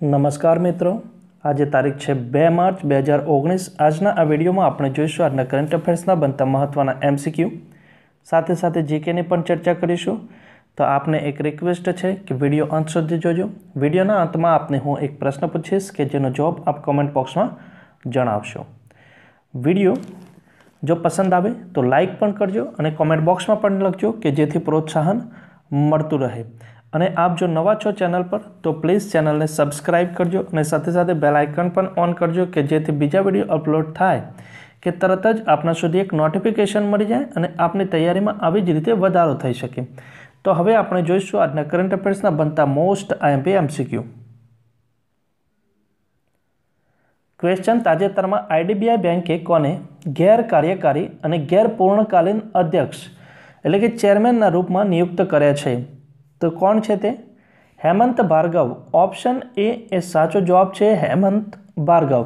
નમસ્કાર મિત્રો. આજે તારીખ છે બે માર્ચ બે હજાર ઓગણીસ. આજના આ વિડીયોમાં આપણે જોઈશું આજના કરંટ અફેર્સના બનતા મહત્ત્વના એમસીક્યુ સાથે સાથે જીકેની પણ ચર્ચા કરીશું. તો આપને એક રિક્વેસ્ટ છે કે વીડિયો અંત સુધી જોજો. વિડીયોના અંતમાં આપને હું એક પ્રશ્ન પૂછીશ કે જેનો જવાબ આપ કોમેન્ટ બોક્સમાં જણાવશો. વીડિયો જો પસંદ આવે તો લાઈક પણ કરજો અને કોમેન્ટ બોક્સમાં પણ લખજો કે જેથી પ્રોત્સાહન મળતું રહે. અને આપ જો નવા છો ચેનલ પર, તો પ્લીઝ ચેનલને સબસ્ક્રાઈબ કરજો અને સાથે સાથે બેલ આઇકન પણ ઓન કરજો કે જેથી બીજા વીડિયો અપલોડ થાય. કે તરત જ આપના સુધી એક નોટિફિકેશન મળી જાય અને આપની તૈયારીમાં આવી જ રીતે વધારો થઈ શકે. તો હવે આપણે જોઈશું આજના કરંટ અફેર્સના બનતા મોસ્ટ આઈએમપી એમસીક્યુ ક્વેશ્ચન તાજેતરમાં આઈડીબીઆઈ બેન્કે કોને ગેરકાર્યકારી અને ગેરપૂર્ણકાલીન અધ્યક્ષ, એટલે કે ચેરમેનના રૂપમાં નિયુક્ત કર્યા છે? તો કોણ છે તે? હેમંત ભાર્ગવ. ઓપ્શન એ એ સાચો જવાબ છે હેમંત ભાર્ગવ.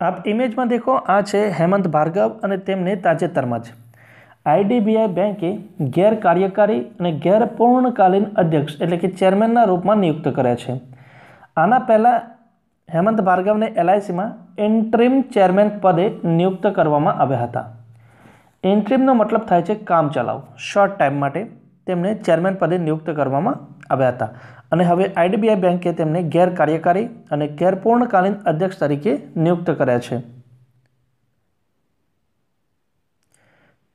આપ ઇમેજમાં દેખો, આ છે હેમંત ભાર્ગવ અને તેમને તાજેતરમાં જ. આઈડીબીઆઈ બેન્કે ગેરકાર્યકારી અને ગેરપૂર્ણકાલીન અધ્યક્ષ એટલે કે ચેરમેનના રૂપમાં નિયુક્ત કર્યા છે. આના પહેલાં હેમંત ભાર્ગવને એલઆઈસીમાં ઇન્ટ્રીમ ચેરમેન પદે નિયુક્ત કરવામાં આવ્યા હતા. ઇન્ટ્રીમનો મતલબ થાય છે કામ ચલાવ. શોર્ટ ટાઈમ માટે તેમને ચેરમેન પદે નિયુક્ત કરવામાં આવ્યા હતા. અને હવે આઈડીબીઆઈ બેન્કે તેમને ગેરકાર્યકારી અને ગેરપૂર્ણકાલીન અધ્યક્ષ તરીકે નિયુક્ત કર્યા છે.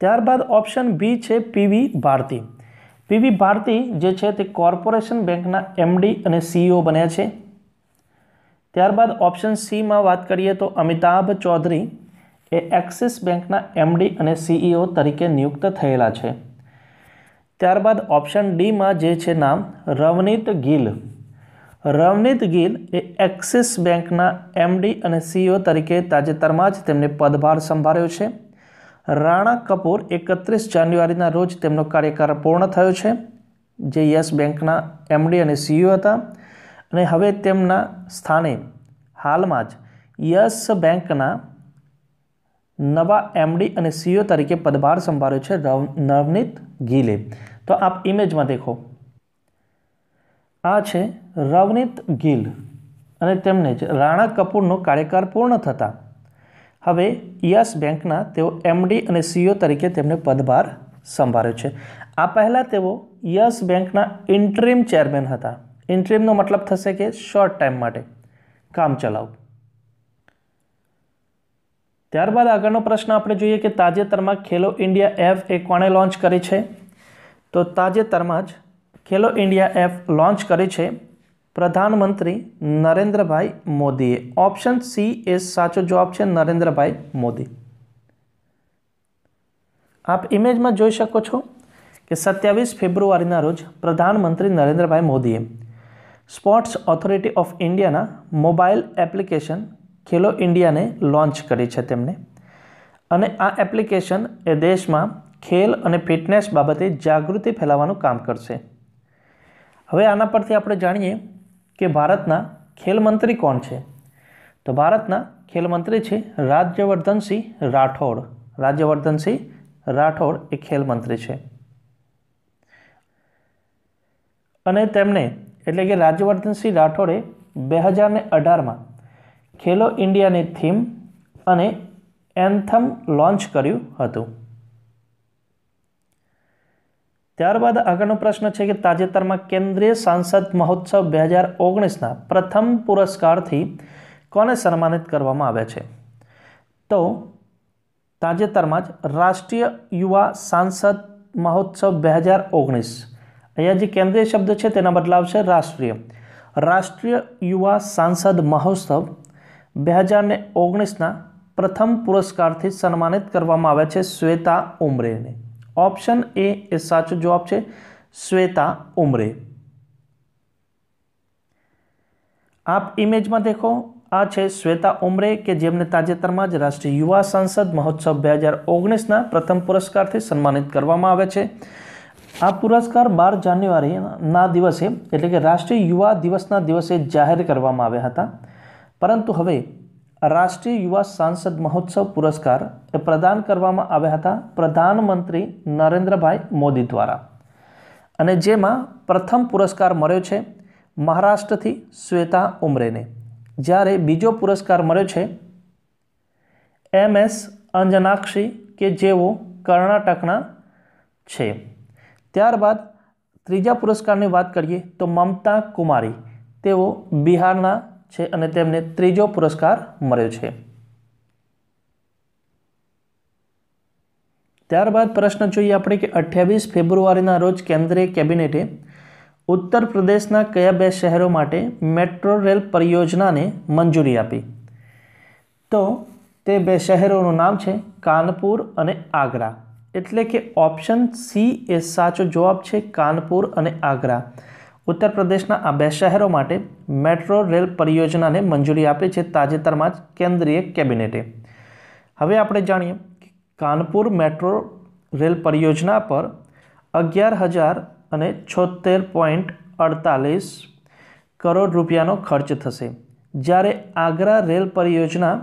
ત્યારબાદ ઓપ્શન બી છે પીવી ભારતી પીવી ભારતી જે છે તે કોર્પોરેશન બેંકના એમડી અને સીઈઓ બન્યા છે. ત્યારબાદ ઓપ્શન સીમાં વાત કરીએ તો અમિતાભ ચૌધરી એ એક્સિસ બેંકના એમડી અને સીઈઓ તરીકે નિયુક્ત થયેલા છે. ત્યારબાદ ઓપ્શન ડીમાં જે છે નામ, રવનીત ગિલ. રવનીત ગિલ એ એક્સિસ બેંકના એમડી અને સીઈઓ તરીકે તાજેતરમાં જ તેમને પદભાર સંભાળ્યો છે. રાણા કપૂર એકત્રીસ જાન્યુઆરીના રોજ તેમનો કાર્યકાળ પૂર્ણ થયો છે, જે યસ બેંકના એમડી અને સીઈઓ હતા અને હવે તેમના સ્થાને હાલમાં જ યસ બેંકના નવા એમડી અને સીઓ તરીકે પદભાર સંભાળ્યો છે નવનીત ગીલે. તો આપ ઇમેજમાં દેખો. આ છે રવનીત ગિલ અને તેમને જ રાણા કપૂરનો કાર્યકાળ પૂર્ણ થતાં. હવે યસ બેંકના તેઓ એમડી અને સીઓ તરીકે તેમને પદભાર સંભાળ્યો છે. આ પહેલાં તેઓ યસ બેંકના ઇન્ટ્રીમ ચેરમેન હતા. ઇન્ટ્રીમનો મતલબ થશે કે શોર્ટ ટાઈમ માટે. કામ ચલાવ. ત્યારબાદ આગળનો પ્રશ્ન આપણે જોઈએ કે તાજેતરમાં ખેલો ઇન્ડિયા એફ એ કોણે લોન્ચ કરી છે? તો તાજેતરમાં જ ખેલો ઇન્ડિયા એફ લોન્ચ કરી છે પ્રધાનમંત્રી નરેન્દ્રભાઈ મોદીએ. ઓપ્શન સી એ સાચો જવાબ છે નરેન્દ્રભાઈ મોદી. આપ ઇમેજમાં જોઈ શકો છો કે સત્યાવીસ ફેબ્રુઆરીના રોજ પ્રધાનમંત્રી નરેન્દ્રભાઈ મોદીએ સ્પોર્ટ્સ ઓથોરિટી ઓફ ઇન્ડિયાના મોબાઈલ એપ્લિકેશન ખેલો ઇન્ડિયાને લોન્ચ કરી છે તેમને અને આ એપ્લિકેશન એ દેશમાં ખેલ અને ફિટનેસ બાબતે જાગૃતિ ફેલાવવાનું કામ કરશે. હવે આના પરથી આપણે જાણીએ કે ભારતના ખેલમંત્રી કોણ છે? તો ભારતના ખેલમંત્રી છે રાજ્યવર્ધનસિંહ રાઠોડ. રાજ્યવર્ધનસિંહ રાઠોડ એ ખેલ મંત્રી છે. અને તેમણે એટલે કે રાજ્યવર્ધનસિંહ રાઠોડે બે હજારને અઢારમાં ખેલો ઇન્ડિયાની થીમ અને એન્થમ લોન્ચ કર્યું હતું. ત્યારબાદ આગળનો પ્રશ્ન છે કે તાજેતરમાં કેન્દ્રીય સાંસદ મહોત્સવ બે હજાર ઓગણીસના પ્રથમ પુરસ્કારથી કોને સન્માનિત કરવામાં આવ્યા છે? તો તાજેતરમાં જ રાષ્ટ્રીય યુવા સાંસદ મહોત્સવ બે હજાર ઓગણીસ. અહીંયા જે કેન્દ્રીય શબ્દ છે તેના બદલાવ છે રાષ્ટ્રીય. રાષ્ટ્રીય યુવા સાંસદ મહોત્સવ બે હજાર ને ઓગણીસના પ્રથમ પુરસ્કારથી સન્માનિત કરવામાં આવ્યા છે શ્વેતા ઉમરેને. ઓપ્શન એ એ સાચો જવાબ છે શ્વેતા ઉમરે. આપ ઇમેજમાં દેખો, આ છે શ્વેતા ઉમરે કે જેમને તાજેતરમાં જ રાષ્ટ્રીય યુવા સંસદ મહોત્સવ બે હજાર ઓગણીસના પ્રથમ પુરસ્કારથી સન્માનિત કરવામાં આવે છે. આ પુરસ્કાર બાર જાન્યુઆરીના દિવસે એટલે કે રાષ્ટ્રીય યુવા દિવસના દિવસે જાહેર કરવામાં આવ્યા હતા. પરંતુ હવે રાષ્ટ્રીય યુવા સાંસદ મહોત્સવ પુરસ્કાર એ પ્રદાન કરવામાં આવ્યા હતા પ્રધાનમંત્રી નરેન્દ્રભાઈ મોદી દ્વારા. અને જેમાં પ્રથમ પુરસ્કાર મળ્યો છે મહારાષ્ટ્રથી શ્વેતા ઉમરેને. જ્યારે બીજો પુરસ્કાર મળ્યો છે એમ એસ અંજનાક્ષી કે જેઓ કર્ણાટકના છે. ત્યારબાદ ત્રીજા પુરસ્કારની વાત કરીએ તો મમતા કુમારી. તેઓ બિહારના છે અને તેમને ત્રીજો પુરસ્કાર મળ્યો છે. ત્યારબાદ પ્રશ્ન જોઈએ આપણે કે અઠ્યાવીસ ફેબ્રુઆરીના રોજ કેન્દ્રીય કેબિનેટે ઉત્તર પ્રદેશના કયા બે શહેરો માટે મેટ્રો રેલ પરિયોજનાને મંજૂરી આપી? તો તે બે શહેરોનું નામ છે કાનપુર અને આગ્રા. એટલે કે ઓપ્શન સી એ સાચો જવાબ છે કાનપુર અને આગ્રા. ઉત્તર પ્રદેશના આ બે શહેરો માટે મેટ્રો રેલ પરિયોજનાને મંજૂરી આપી છે તાજેતરમાં જ કેન્દ્રીય કેબિનેટે. હવે આપણે જાણીએ કાનપુર મેટ્રો રેલ પરિયોજના પર અગિયાર હજાર અને છોતેર પોઈન્ટ અડતાલીસ કરોડ રૂપિયાનો ખર્ચ થશે. જ્યારે આગ્રા રેલ પરિયોજના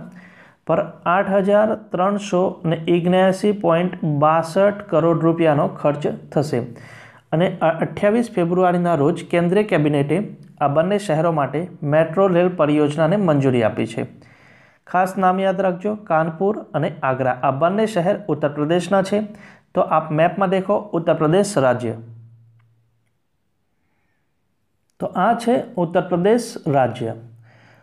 પર આઠ હજાર ત્રણસો ને ઓગણ્યાસી પોઈન્ટ બાસઠ કરોડ રૂપિયાનો ખર્ચ થશે. અને અઠ્યાવીસ ફેબ્રુઆરીના રોજ કેન્દ્રીય કેબિનેટે આ બંને શહેરો માટે મેટ્રો રેલ પરિયોજનાને મંજૂરી આપી છે. ખાસ નામ યાદ રાખજો, કાનપુર અને આગ્રા. આ બંને શહેર ઉત્તર પ્રદેશના છે. તો આપ મેપમાં દેખો, ઉત્તર પ્રદેશ રાજ્ય. તો આ છે ઉત્તર પ્રદેશ રાજ્ય.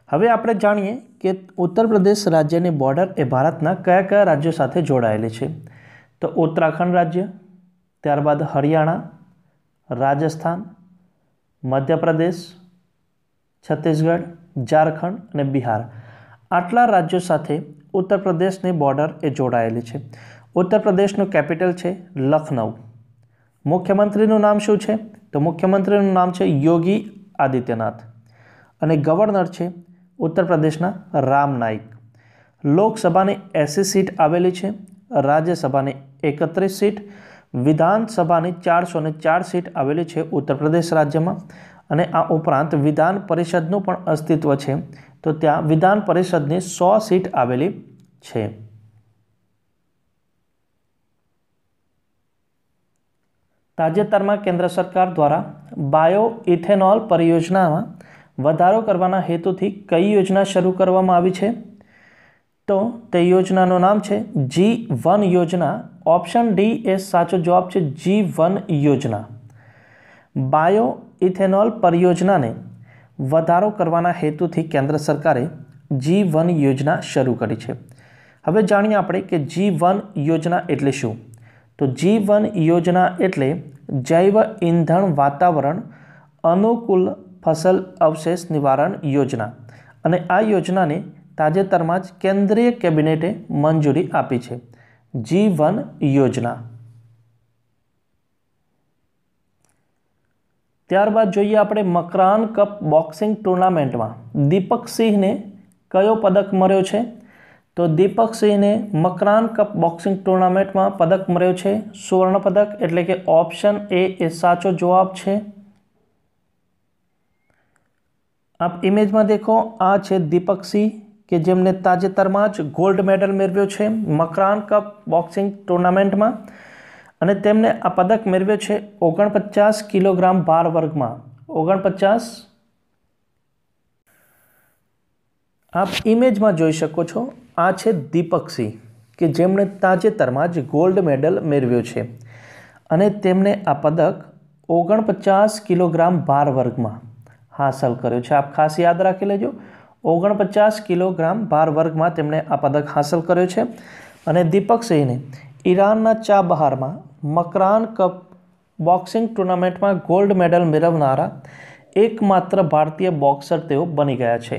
હવે આપણે જાણીએ કે ઉત્તર પ્રદેશ રાજ્યની બોર્ડર એ ભારતના કયા કયા રાજ્યો સાથે જોડાયેલી છે. તો ઉત્તરાખંડ રાજ્ય, ત્યારબાદ હરિયાણા રાજસ્થાન, મધ્યપ્રદેશ, છત્તીસગઢ, ઝારખંડ અને બિહાર. આટલા રાજ્યો સાથે ઉત્તર પ્રદેશની બોર્ડર એ જોડાયેલી છે. ઉત્તર પ્રદેશનું કેપિટલ છે લખનઉ. મુખ્યમંત્રીનું નામ શું છે? તો મુખ્યમંત્રીનું નામ છે યોગી આદિત્યનાથ. અને ગવર્નર છે ઉત્તર પ્રદેશના રામ નાઈક. લોકસભાની એસી સીટ આવેલી છે, રાજ્યસભાની એકત્રીસ સીટ વિધાનસભાની ચારસો ને ચાર સીટ આવેલી છે ઉત્તર પ્રદેશ રાજ્યમાં અને આ ઉપરાંત વિધાન પરિષદનું પણ અસ્તિત્વ છે. તો ત્યાં વિધાન પરિષદની સો સીટ આવેલી છે. તાજેતરમાં કેન્દ્ર સરકાર દ્વારા બાયો ઇથેનોલ પરિયોજનામાં વધારો કરવાના હેતુથી કઈ યોજના શરૂ કરવામાં આવી છે? તો તે યોજનાનું નામ છે જી વન યોજના ઓપ્શન ડી એ સાચો જવાબ છે જી વન યોજના. બાયો ઇથેનોલ પરિયોજનાને વધારો કરવાના હેતુથી કેન્દ્ર સરકારે જી વન યોજના શરૂ કરી છે. હવે જાણીએ આપણે કે જી વન યોજના એટલે શું? તો જી વન યોજના એટલે જૈવ ઇંધણ વાતાવરણ, અનુકૂળ ફસલ અવશેષ નિવારણ યોજના. અને આ યોજનાને તાજેતરમાં જ કેન્દ્રીય કેબિનેટે મંજૂરી આપી છે. જી વન યોજના. ત્યારબાદ જોઈએ આપણે મકરાન કપ બોક્સિંગ ટુર્નામેન્ટમાં. દીપક સિંહને કયો પદક મળ્યો છે? તો દીપક સિંહને મકરાન કપ બોક્સિંગ ટુર્નામેન્ટમાં પદક મળ્યો છે સુવર્ણ પદક, એટલે કે ઓપ્શન એ એ સાચો જવાબ છે. આપ ઇમેજમાં દેખો, આ છે દીપક સિંહ. કે જેમને તાજેતરમાં જ ગોલ્ડ મેડલ મેળવ્યો છે મકરાન કપ બોક્સિંગ ટુર્નામેન્ટમાં. અને તેમને આ પદક મેળવ્યો છે ઓગણપચાસ કિલોગ્રામ ભાર વર્ગમાં. ઓગણપચાસ. આપ ઇમેજમાં જોઈ શકો છો, આ છે દીપકસિંહ કે જેમણે તાજેતરમાં જ ગોલ્ડ મેડલ મેળવ્યો છે. અને તેમને આ પદક ઓગણપચાસ કિલોગ્રામ ભાર વર્ગમાં હાંસલ કર્યો છે. આપ ખાસ યાદ રાખી લેજો. ઓગણપચાસ કિલોગ્રામ ભાર વર્ગમાં તેમણે આ પદક હાંસલ કર્યો છે. અને દીપકસિંહને ઈરાનના ચાબહારમાં મકરાન કપ બોક્સિંગ ટુર્નામેન્ટમાં ગોલ્ડ મેડલ મેળવનારા એકમાત્ર ભારતીય બોક્સર તેઓ બની ગયા છે.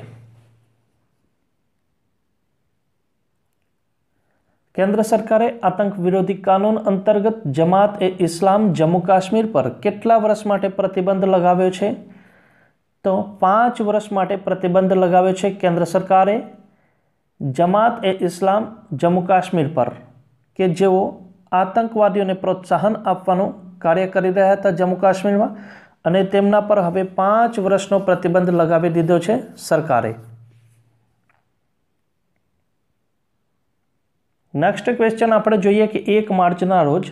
કેન્દ્ર સરકારે આતંક વિરોધી કાનૂન અંતર્ગત જમાત એ ઇસ્લામ જમ્મુ કાશ્મીર પર કેટલા વર્ષ માટે પ્રતિબંધ લગાવ્યો છે? તો પાંચ વર્ષ માટે પ્રતિબંધ લગાવ્યો છે કેન્દ્ર સરકારે. જમાત એ ઇસ્લામ જમ્મુ કાશ્મીર પર, કે જેઓ આતંકવાદીઓને પ્રોત્સાહન આપવાનું કાર્ય કરી રહ્યા હતા જમ્મુ કાશ્મીરમાં અને તેમના પર હવે પાંચ વર્ષનો પ્રતિબંધ લગાવી દીધો છે સરકારે. નેક્સ્ટ ક્વેશ્ચન આપણે જોઈએ કે એક માર્ચના રોજ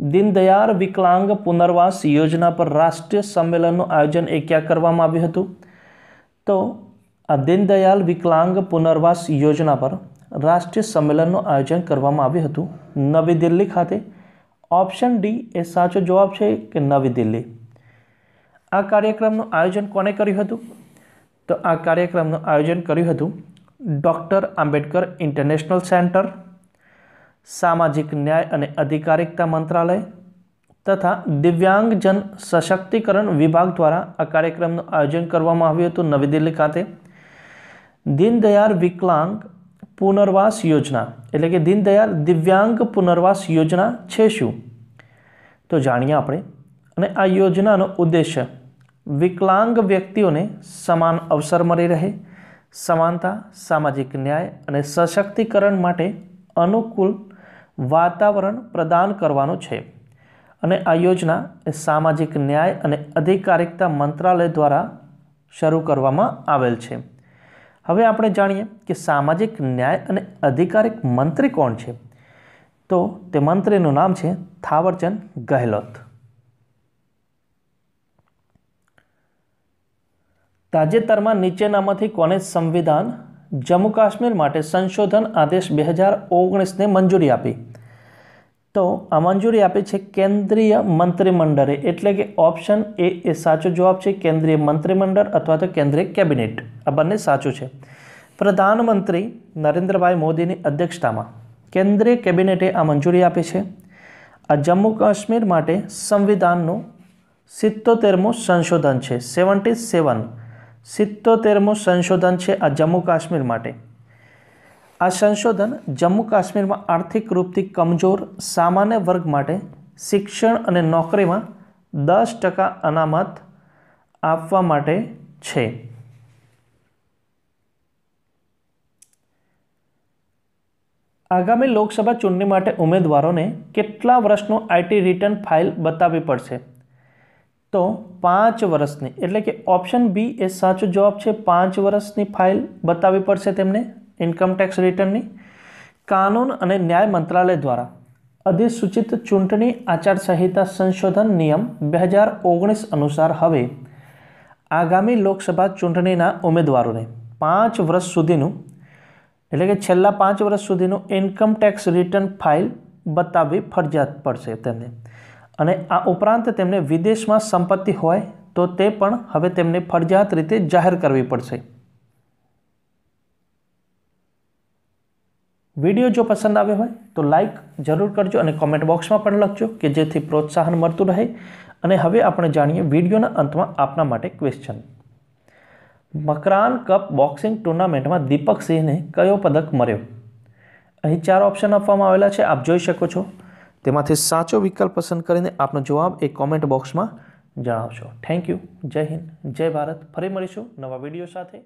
દીનદયાળ વિકલાંગ પુનર્વાસ યોજના પર રાષ્ટ્રીય સંમેલનનું આયોજન એ ક્યાં કરવામાં આવ્યું હતું. તો આ દીનદયાળ વિકલાંગ પુનર્વાસ યોજના પર રાષ્ટ્રીય સંમેલનનું આયોજન કરવામાં આવ્યું હતું. નવી દિલ્હી ખાતે ઓપ્શન ડી એ સાચો જવાબ છે કે નવી દિલ્હી? આ કાર્યક્રમનું આયોજન કોણે કર્યું હતું? તો આ કાર્યક્રમનું આયોજન કર્યું હતું ડૉક્ટર આંબેડકર ઇન્ટરનેશનલ સેન્ટર સામાજિક ન્યાય અને અધિકારિકતા મંત્રાલય તથા દિવ્યાંગજન સશક્તિકરણ વિભાગ દ્વારા આ કાર્યક્રમનું આયોજન કરવામાં આવ્યું હતું નવી દિલ્હી ખાતે. દીનદયાળ વિકલાંગ પુનર્વાસ યોજના, એટલે કે દીનદયાળ દિવ્યાંગ પુનર્વાસ યોજના છે શું? તો જાણીએ આપણે. અને આ યોજનાનો ઉદ્દેશ્ય વિકલાંગ વ્યક્તિઓને સમાન અવસર મળી રહે, સમાનતા, સામાજિક ન્યાય અને સશક્તિકરણ માટે અનુકૂળ વાતાવરણ પ્રદાન કરવાનું છે. અને આ યોજના એ સામાજિક ન્યાય અને અધિકારિકતા મંત્રાલય દ્વારા શરૂ કરવામાં આવેલ છે. હવે આપણે જાણીએ કે સામાજિક ન્યાય અને અધિકારિક મંત્રી કોણ છે? તો તે મંત્રીનું નામ છે થાવરચંદ ગહેલોત. તાજેતરમાં નીચેનામાંથી કોને સંવિધાન જમ્મુ કાશ્મીર માટે સંશોધન આદેશ બે હજાર ઓગણીસને મંજૂરી આપી? તો આ મંજૂરી આપી છે કેન્દ્રીય મંત્રીમંડળે. એટલે કે ઓપ્શન એ એ સાચો જવાબ છે કેન્દ્રીય મંત્રીમંડળ અથવા તો કેન્દ્રીય કેબિનેટ. આ બંને સાચું છે. પ્રધાનમંત્રી નરેન્દ્રભાઈ મોદીની અધ્યક્ષતામાં કેન્દ્રીય કેબિનેટે આ મંજૂરી આપી છે. આ જમ્મુ કાશ્મીર માટે સંવિધાનનું સિત્તોતેરમું સંશોધન છે. સેવન્ટી સેવન સિત્તોતેરમું સંશોધન છે આ જમ્મુ કાશ્મીર માટે. આ સંશોધન જમ્મુ કાશ્મીરમાં આર્થિક રૂપથી કમજોર સામાન્ય વર્ગ માટે શિક્ષણ અને નોકરીમાં દસ ટકા અનામત આપવા માટે છે. આગામી લોકસભા ચૂંટણી માટે ઉમેદવારોને કેટલા વર્ષનું આઈટી રિટર્ન ફાઇલ બતાવવી પડશે? તો પાંચ વર્ષની, એટલે કે ઓપ્શન બી એ સાચો જવાબ છે, પાંચ વર્ષની ફાઇલ બતાવવી પડશે તેમને. ઇન્કમટેક્સ રિટર્નની કાનૂન અને ન્યાય મંત્રાલય દ્વારા અધિસૂચિત ચૂંટણી આચારસંહિતા સંશોધન નિયમ બે હજાર ઓગણીસ અનુસાર હવે આગામી લોકસભા ચૂંટણીના ઉમેદવારોને પાંચ વર્ષ સુધીનું, એટલે કે છેલ્લા પાંચ વર્ષ સુધીનું ઇન્કમ ટેક્સ રિટર્ન ફાઇલ બતાવવી ફરજિયાત પડશે તેમને. અને આ ઉપરાંત તેમને વિદેશમાં સંપત્તિ હોય તો તે પણ હવે તેમને ફરજિયાત રીતે જાહેર કરવી પડશે. વીડિયો જો પસંદ આવ્યો હોય તો લાઈક જરૂર કરજો અને કોમેન્ટ બોક્સમાં પણ લખજો કે જેથી પ્રોત્સાહન મળતું રહે. અને હવે આપણે જાણીએ વિડીયોના અંતમાં આપના માટે ક્વેશ્ચન મકરાન કપ બોક્સિંગ ટુર્નામેન્ટમાં દીપક સિંહને કયો પદક મળ્યો? અહીં ચાર ઓપ્શન આપવામાં આવેલા છે, આપ જોઈ શકો છો. તેમાંથી સાચો વિકલ્પ પસંદ કરીને આપનો જવાબ એ કોમેન્ટ બોક્સમાં જણાવશો. થેન્ક યુ જય હિન્દ. જય ભારત. ફરી મળીશું નવા વીડિયો સાથે.